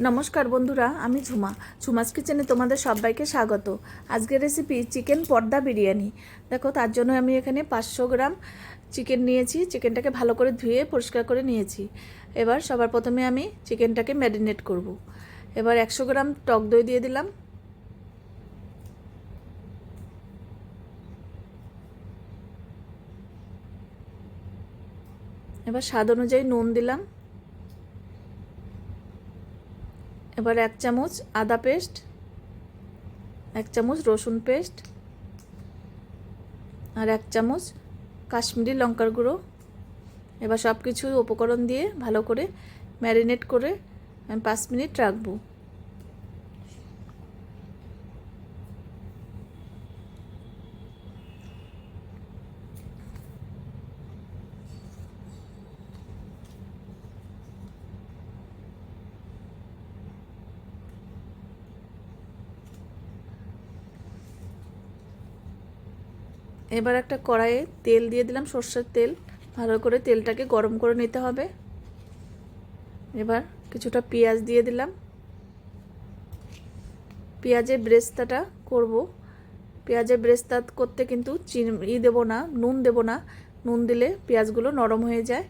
নমস্কার বন্ধুরা, আমি ঝুমা। ঝুমাস কিচেনে তোমাদের সবাইকে স্বাগত। আজকের রেসিপি চিকেন পর্দা বিরিয়ানি। দেখো, তার জন্য আমি এখানে পাঁচশো গ্রাম চিকেন নিয়েছি। চিকেনটাকে ভালো করে ধুয়ে পরিষ্কার করে নিয়েছি। এবার সবার প্রথমে আমি চিকেনটাকে ম্যারিনেট করব। এবার একশো গ্রাম টক দই দিয়ে দিলাম। এবার স্বাদ অনুযায়ী নুন দিলাম। এবার এক চামচ আদা পেস্ট, এক চামচ রসুন পেস্ট আর এক চামচ কাশ্মীরি লঙ্কার গুঁড়ো। এবার সব কিছু উপকরণ দিয়ে ভালো করে ম্যারিনেট করে আমি পাঁচ মিনিট রাখব। এবার একটা কড়াইয়ে তেল দিয়ে দিলাম সর্ষের তেল। ভালো করে তেলটাকে গরম করে নিতে হবে। এবার কিছুটা পেঁয়াজ দিয়ে দিলাম। পেঁয়াজের ব্রেস্তাটা করব। পেঁয়াজের ব্রেস্তা করতে কিন্তু চিন দেবো না, নুন দেবো না। নুন দিলে পেঁয়াজগুলো নরম হয়ে যায়।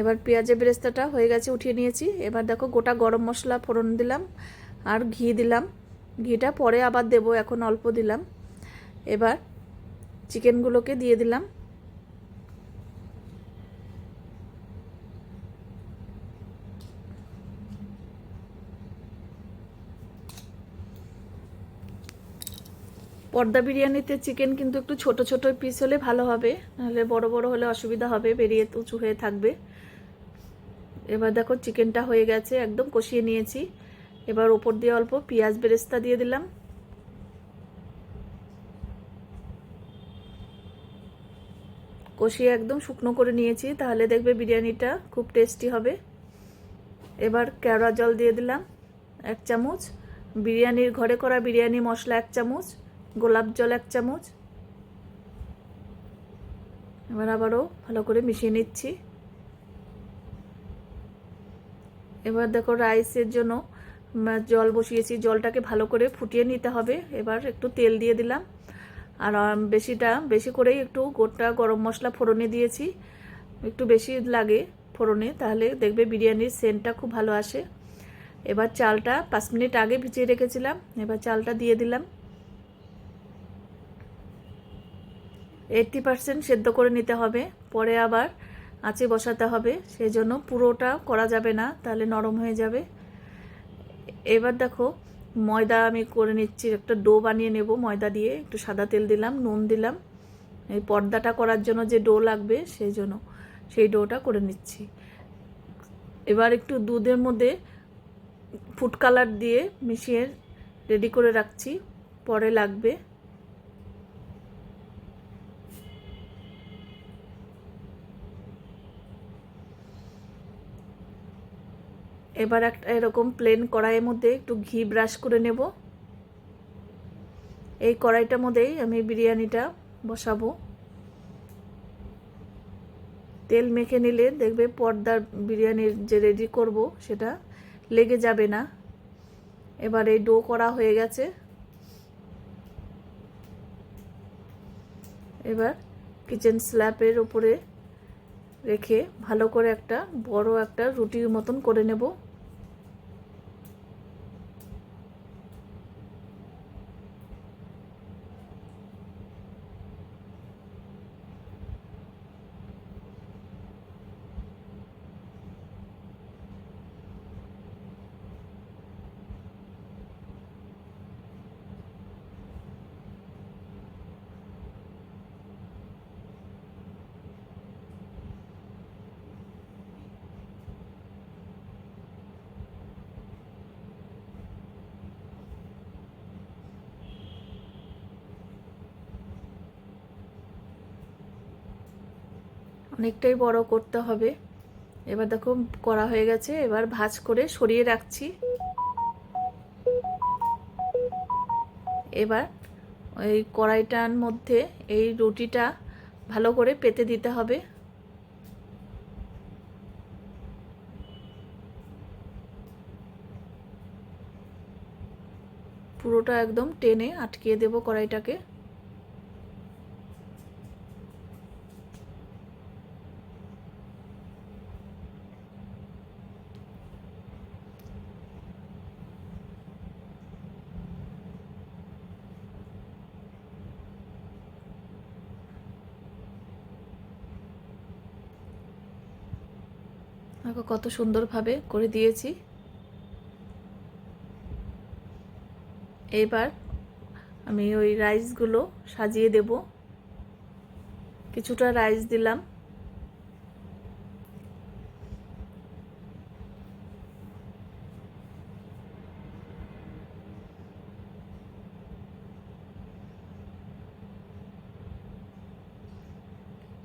এবার পেঁয়াজের ব্রেস্তাটা হয়ে গেছে, উঠিয়ে নিয়েছি। এবার দেখো গোটা গরম মশলা ফোড়ন দিলাম আর ঘি দিলাম। ঘিটা পরে আবার দেবো, এখন অল্প দিলাম। এবার চিকেনগুলোকে দিয়ে দিলাম। পর্দা বিরিয়ানিতে চিকেন কিন্তু একটু ছোট ছোট পিস হলে ভালো হবে, নাহলে বড় বড় হলে অসুবিধা হবে, বেরিয়ে উঁচু হয়ে থাকবে। এবার দেখো, চিকেনটা হয়ে গেছে, একদম কষিয়ে নিয়েছি। এবার ওপর দিয়ে অল্প পেঁয়াজ বেরেস্তা দিয়ে দিলাম। কষিয়ে একদম শুকনো করে নিয়েছি, তাহলে দেখবে বিরিয়ানিটা খুব টেস্টি হবে। এবার কেওড়া জল দিয়ে দিলাম, এক চামচ। বিরিয়ানির ঘরে করা বিরিয়ানি মশলা এক চামচ, গোলাপ জল এক চামচ। এবার আবারও ভালো করে মিশিয়ে নিচ্ছি। এবার দেখো রাইসের জন্য জল বসিয়েছি, জলটাকে ভালো করে ফুটিয়ে নিতে হবে। এবার একটু তেল দিয়ে দিলাম। আর বেশিটা, বেশি করেই একটু গোটা গরম মশলা ফোড়নে দিয়েছি। একটু বেশি লাগে ফোড়নে, তাহলে দেখবে বিরিয়ানির সেন্টটা খুব ভালো আসে। এবার চালটা পাঁচ মিনিট আগে ভিজিয়ে রেখেছিলাম, এবার চালটা দিয়ে দিলাম। এইটটি পারসেন্ট সেদ্ধ করে নিতে হবে, পরে আবার আঁচে বসাতে হবে সেই জন্য পুরোটা করা যাবে না, তাহলে নরম হয়ে যাবে। এবার দেখো ময়দা আমি করে নিচ্ছি, একটা ডো বানিয়ে নেব ময়দা দিয়ে, একটু সাদা তেল দিলাম, নুন দিলাম। এই পর্দাটা করার জন্য যে ডো লাগবে, সেই জন্য সেই ডোটা করে নিচ্ছি। এবার একটু দুধের মধ্যে ফুড কালার দিয়ে মিশিয়ে রেডি করে রাখছি, পরে লাগবে এবার একটা এরকম প্লেন কড়াইয়ের মধ্যে একটু ঘি ব্রাশ করে নেব। এই কড়াইটার মধ্যেই আমি বিরিয়ানিটা বসাবো। তেল মেখে নিলে দেখবে পর্দার বিরিয়ানির যে রেডি করব সেটা লেগে যাবে না। এবার এই ডো করা হয়ে গেছে। এবার কিচেন স্ল্যাপের উপরে রেখে ভালো করে একটা বড় একটা রুটির মতন করে নেব। অনেকটাই বড় করতে হবে। এবার দেখো করা হয়ে গেছে। এবার ভাজ করে সরিয়ে রাখছি। এবার এই কড়াইটার মধ্যে এই রুটিটা ভালো করে পেতে দিতে হবে। পুরোটা একদম টেনে আটকিয়ে দেব কড়াইটাকে। দেখো কত সুন্দরভাবে করে দিয়েছি। এবার আমি ওই রাইসগুলো সাজিয়ে দেব। কিছুটা রাইস দিলাম।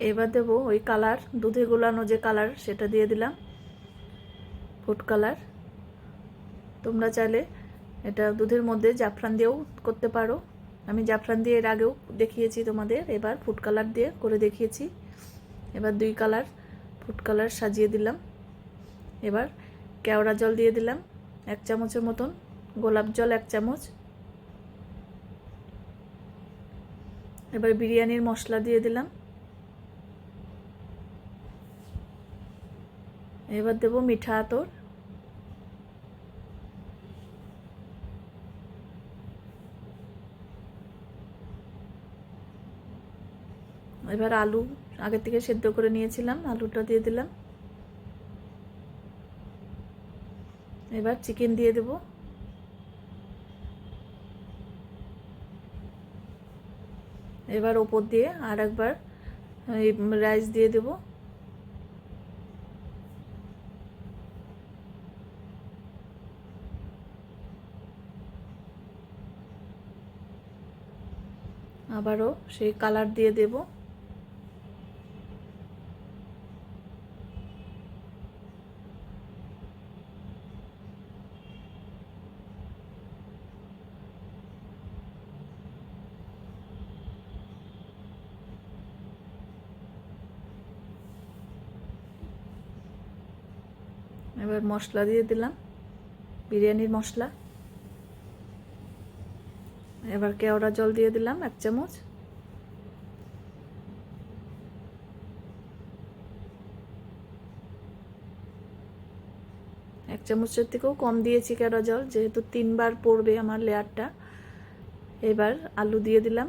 এবার দেব ওই কালার, দুধে গোলানো যে কালার, সেটা দিয়ে দিলাম। Food colour. তোমরা চাইলে এটা দুধের মধ্যে জাফরান দিয়েও করতে পারো। আমি জাফরান দিয়ে এর আগেও দেখিয়েছি তোমাদের। এবার ফুড কালার দিয়ে করে দেখিয়েছি। এবার দুই কালার ফুড কালার সাজিয়ে দিলাম। এবার কেওড়া জল দিয়ে দিলাম। এক চামচের মতন। গোলাপ জল এক চামচ। এবার বিরিয়ানির মশলা দিয়ে দিলাম। এবার দেব মিঠা আতর। এবার আলু আগে থেকে সেদ্ধ করে নিয়েছিলাম, আলুটা দিয়ে দিলাম। এবার চিকেন দিয়ে দেব। এবার ওপর দিয়ে আর একবার রাইস দিয়ে দেবো। আবারও সেই কালার দিয়ে দেব। এবার মশলা দিয়ে দিলাম। বিরিয়ানির মশলা। এবার কেওড়া জল দিয়ে দিলাম এক চামচ। এক চামচের থেকেও কম দিয়েছি কেওড়া জল, যেহেতু তিনবার পড়বে আমার লেয়ারটা। এবার আলু দিয়ে দিলাম।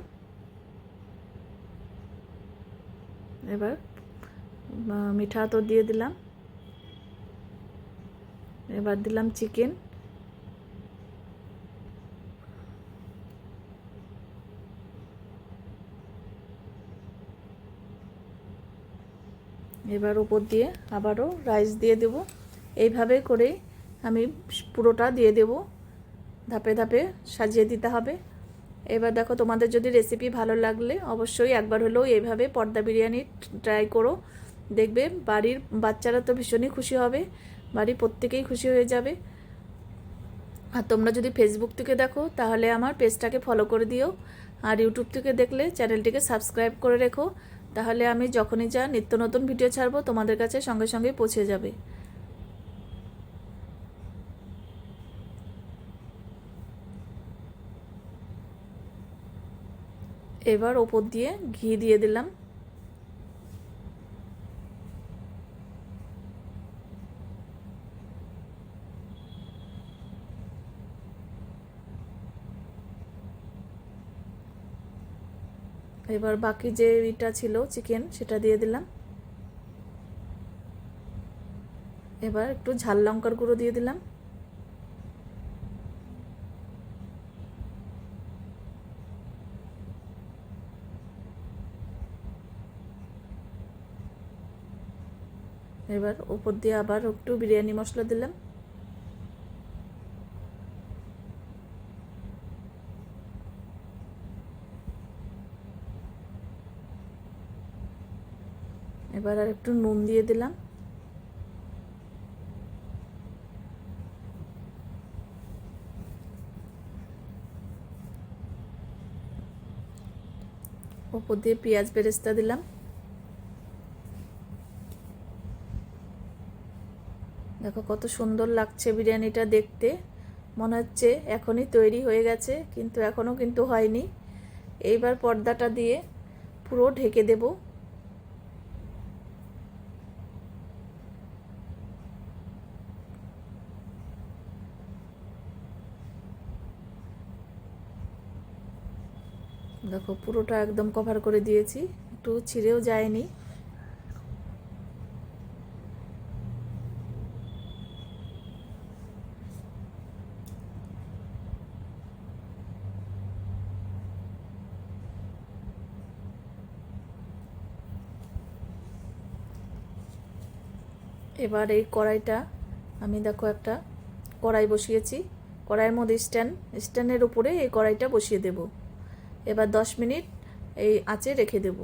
এবার মিঠা আতর দিয়ে দিলাম। এবার দিলাম চিকেন। এবার উপর দিয়ে আবারও রাইস দিয়ে দেব। এইভাবে করে আমি পুরোটা দিয়ে দেব। ধাপে ধাপে সাজিয়ে দিতে হবে। এবার দেখো তোমাদের যদি রেসিপি ভালো লাগলে অবশ্যই একবার হলেও এইভাবে পর্দা বিরিয়ানি ট্রাই করো। দেখবে বাড়ির বাচ্চারা তো ভীষণই খুশি হবে। বাড়ির প্রত্যেকেই খুশি হয়ে যাবে। আর তোমরা যদি ফেসবুক থেকে দেখো, তাহলে আমার পেজটাকে ফলো করে দিও। আর ইউটিউব থেকে দেখলে চ্যানেলটিকে সাবস্ক্রাইব করে রেখো। তাহলে আমি যখনই যা নিত্য নতুন ভিডিও ছাড়বো, তোমাদের কাছে সঙ্গে সঙ্গে পৌঁছে যাবে। এবার ওপর দিয়ে ঘি দিয়ে দিলাম। এবার বাকি যে ইটা ছিল চিকেন সেটা দিয়ে দিলাম। এবার একটু ঝাল লঙ্কার গুঁড়ো দিয়ে দিলাম। এবার উপর দিয়ে আবার একটু বিরিয়ানি মশলা দিলাম। এবার আর একটু নুন দিয়ে দিলাম। ওপর দিয়ে পেঁয়াজ বেরেস্তা দিলাম। দেখো কত সুন্দর লাগছে বিরিয়ানিটা দেখতে। মনে হচ্ছে এখনই তৈরি হয়ে গেছে, কিন্তু এখনও কিন্তু হয়নি। এইবার পর্দাটা দিয়ে পুরো ঢেকে দেব। দেখো, পুরোটা একদম কভার করে দিয়েছি। একটু ছিঁড়েও যায়নি। এবার এই কড়াইটা, আমি দেখো একটা কড়াই বসিয়েছি। কড়াইয়ের মধ্যে স্ট্যান্ড, স্ট্যান্ডের উপরে এই কড়াইটা বসিয়ে দেব। এবার দশ মিনিট এই আঁচে রেখে দেব।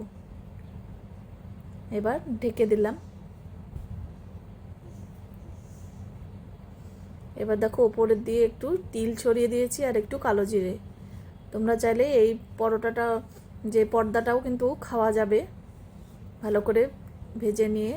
এবার ঢেকে দিলাম। এবার দেখো ওপরের দিয়ে একটু তিল ছড়িয়ে দিয়েছি আর একটু কালো জিরে। তোমরা চাইলে এই পরোটাটা, যে পর্দাটাও কিন্তু খাওয়া যাবে। ভালো করে ভেজে নিয়ে